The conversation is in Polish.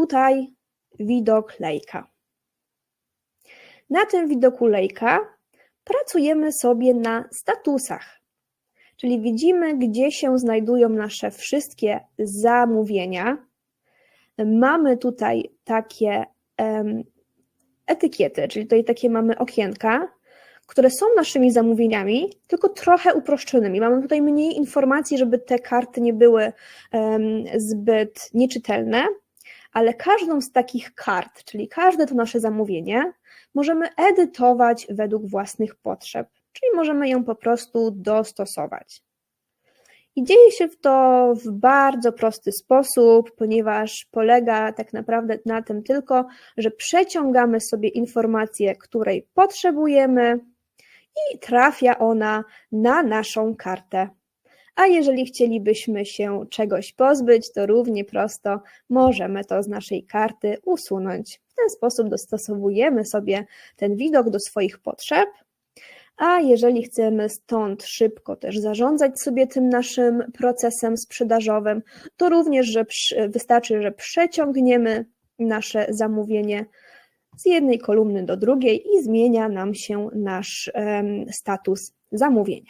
tutaj widok lejka. Na tym widoku lejka pracujemy sobie na statusach, czyli widzimy, gdzie się znajdują nasze wszystkie zamówienia. Mamy tutaj takie em, etykiety, czyli tutaj takie mamy okienka, które są naszymi zamówieniami, tylko trochę uproszczonymi. Mamy tutaj mniej informacji, żeby te karty nie były em, zbyt nieczytelne, ale każdą z takich kart, czyli każde to nasze zamówienie, możemy edytować według własnych potrzeb, czyli możemy ją po prostu dostosować. I dzieje się to w bardzo prosty sposób, ponieważ polega tak naprawdę na tym tylko, że przeciągamy sobie informację, której potrzebujemy i trafia ona na naszą kartę. A jeżeli chcielibyśmy się czegoś pozbyć, to równie prosto możemy to z naszej karty usunąć. W ten sposób dostosowujemy sobie ten widok do swoich potrzeb. A jeżeli chcemy stąd szybko też zarządzać sobie tym naszym procesem sprzedażowym, to również że wystarczy, że przeciągniemy nasze zamówienie z jednej kolumny do drugiej i zmienia nam się nasz status zamówienia.